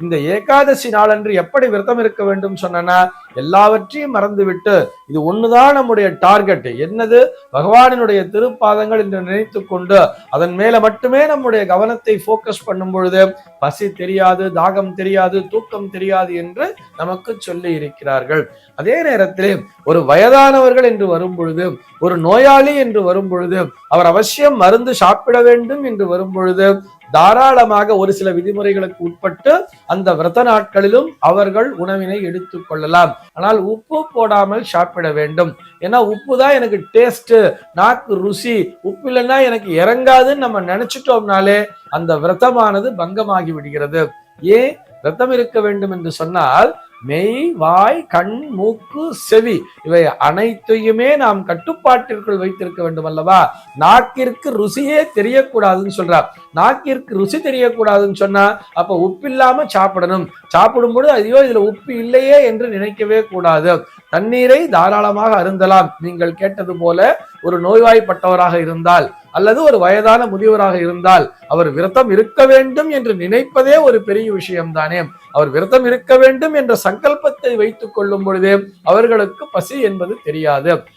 இந்த ஏகாதசி நாளன்று எப்படி விரதம் இருக்க வேண்டும் சொன்னா எல்லாவற்றையும் மறந்துவிட்டு இது ஒண்ணுதான் நம்முடைய டார்கெட் என்னது? பகவானினுடைய திருப்பாதங்கள் என்று நினைத்து கொண்டு அதன் மேல மட்டுமே நம்முடைய கவனத்தை போக்கஸ் பண்ணும் பொழுது பசி தெரியாது தாகம் தெரியாது தூக்கம் தெரியாது என்று நமக்கு சொல்லி இருக்கிறார்கள். அதே நேரத்திலே ஒரு வயதானவர்கள் என்று வரும் பொழுது ஒரு நோயாளி என்று வரும் பொழுது அவர் அவசியம் மருந்து சாப்பிட வேண்டும் என்று வரும் பொழுது தாராளமாக ஒரு சில விதிமுறைகளுக்கு உட்பட்டு அந்த விரத நாட்களிலும் அவர்கள் உணவினை எடுத்துக் கொள்ளலாம். ஆனால் உப்பு போடாமல் சாப்பிட வேண்டும். ஏன்னா உப்பு தான் எனக்கு டேஸ்ட் நாக்கு ருசி. உப்பு இல்லைன்னா எனக்கு இறங்காதுன்னு நம்ம நினைச்சிட்டோம்னாலே அந்த விரதமானது பங்கமாகி விடுகிறது. ஏன்? விரதம் இருக்க வேண்டும் என்று சொன்னால் மெய் வாய் கண் மூக்கு செவி இவை அனைத்தையுமே நாம் கட்டுப்பாட்டிற்குள் வைத்திருக்க வேண்டும் அல்லவா நாக்கிற்கு ருசியே தெரியக்கூடாதுன்னு சொல்றார். நாக்கிற்கு ருசி தெரியக்கூடாதுன்னு சொன்னா அப்ப உப்பு இல்லாம சாப்பிடணும். சாப்பிடும் பொழுது ஐயோ இதுல உப்பு இல்லையே என்று நினைக்கவே கூடாது. தண்ணீரை தாராளமாக அருந்தலாம். நீங்கள் கேட்டது போல ஒரு நோய்வாய்ப்பட்டவராக இருந்தால் அல்லது ஒரு வயதான முதியவராக இருந்தால் அவர் விரதம் இருக்க வேண்டும் என்று நினைப்பதே ஒரு பெரிய விஷயம் தானே அவர் விரதம் இருக்க வேண்டும் என்ற சங்கல்பத்தை வைத்துக் கொள்ளும் பொழுதே அவர்களுக்கு பசி என்பது தெரியாது.